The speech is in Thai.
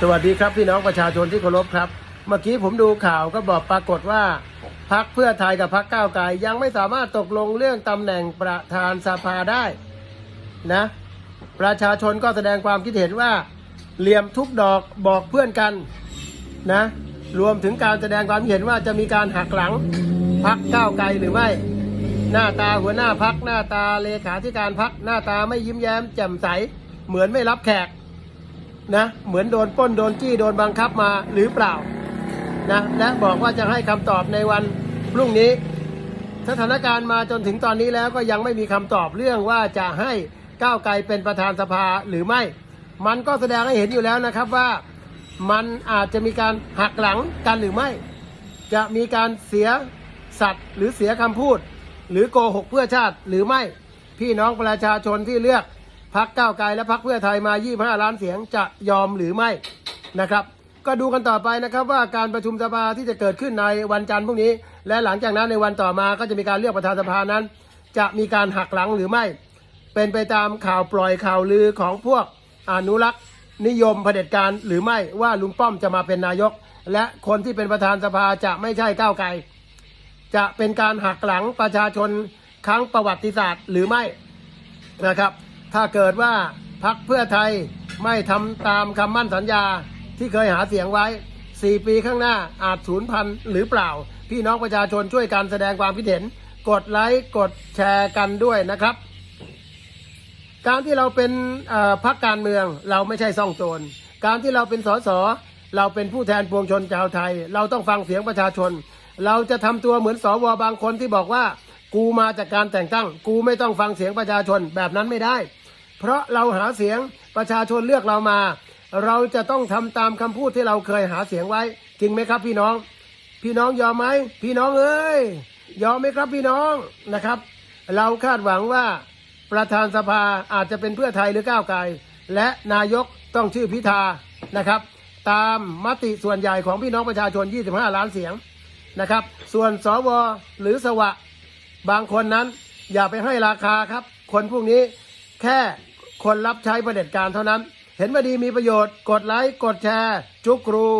สวัสดีครับพี่น้องประชาชนที่เคารพครับ เมื่อกี้ผมดูข่าวก็บอกปรากฏว่าพักเพื่อไทยกับพักก้าวไกลยังไม่สามารถตกลงเรื่องตำแหน่งประธานสภาได้นะ ประชาชนก็แสดงความคิดเห็นว่าเหลี่ยมทุกดอกบอกเพื่อนกันนะ รวมถึงการแสดงความเห็นว่าจะมีการหักหลังพักก้าวไกลหรือไม่ หน้าตาหัวหน้าพักหน้าตาเลขาธิการพักหน้าตาไม่ยิ้มแย้มแจ่มใสเหมือนไม่รับแขก นะเหมือนโดนป้นโดนจี้โดนบังคับมาหรือเปล่านะและบอกว่าจะให้คำตอบในวันพรุ่งนี้ สถานการณ์มาจนถึงตอนนี้แล้วก็ยังไม่มีคำตอบเรื่องว่าจะให้ก้าวไกลเป็นประธานสภาหรือไม่ มันก็แสดงให้เห็นอยู่แล้วนะครับว่ามันอาจจะมีการหักหลังกันหรือไม่ จะมีการเสียสัตว์หรือเสียคำพูด หรือโกหกเพื่อชาติหรือไม่ พี่น้องประชาชนที่เลือก พักก้าวไกลและพักเพื่อไทยมา 25 ล้านเสียงจะยอมหรือไม่นะครับ ก็ดูกันต่อไปนะครับว่าการประชุมสภาที่จะเกิดขึ้นในวันจันทร์พรุ่งนี้ และหลังจากนั้นในวันต่อมาก็จะมีการเลือกประธานสภานั้น จะมีการหักหลังหรือไม่ เป็นไปตามข่าวปล่อยข่าวลือของพวกอนุรักษ์นิยมเผด็จการหรือไม่ว่าลุงป้อมจะมาเป็นนายก และคนที่เป็นประธานสภาจะไม่ใช่ก้าวไกล จะเป็นการหักหลังประชาชนครั้งประวัติศาสตร์หรือไม่นะครับ ถ้าเกิดว่าพักเพื่อไทยไม่ทำตามคำมั่นสัญญาที่เคยหาเสียงไว้ 4 ปีข้างหน้าอาจสูญพันธุ์หรือเปล่า พี่น้องประชาชนช่วยกันแสดงความคิดเห็น กดไลค์กดแชร์กันด้วยนะครับ การที่เราเป็นพักการเมืองเราไม่ใช่ซ่องโจรการที่เราเป็นสสเราเป็นผู้แทนปวงชนชาวไทย เราต้องฟังเสียงประชาชน เราจะทำตัวเหมือนสวบางคนที่บอกว่า กูมาจากการแต่งตั้ง กูไม่ต้องฟังเสียงประชาชนแบบนั้นไม่ได้ เพราะเราหาเสียงประชาชนเลือกเรามา เราจะต้องทำตามคำพูดที่เราเคยหาเสียงไว้ จริงไหมครับพี่น้อง พี่น้องยอมไหมพี่น้องเอ้ยยอมไหมครับพี่น้องนะครับ เราคาดหวังว่าประธานสภาอาจจะเป็นเพื่อไทยหรือก้าวไกล และนายกต้องชื่อพิธานะครับ ตามมติส่วนใหญ่ของพี่น้องประชาชน 25 ล้านเสียงนะครับ ส่วนสวหรือสวะ บางคนนั้นอย่าไปให้ราคาครับ คนพวกนี้ แค่คนรับใช้ประเด็จการเท่านั้น เห็นว่าดีมีประโยชน์ กดไลค์ กดแชร์ จุกครู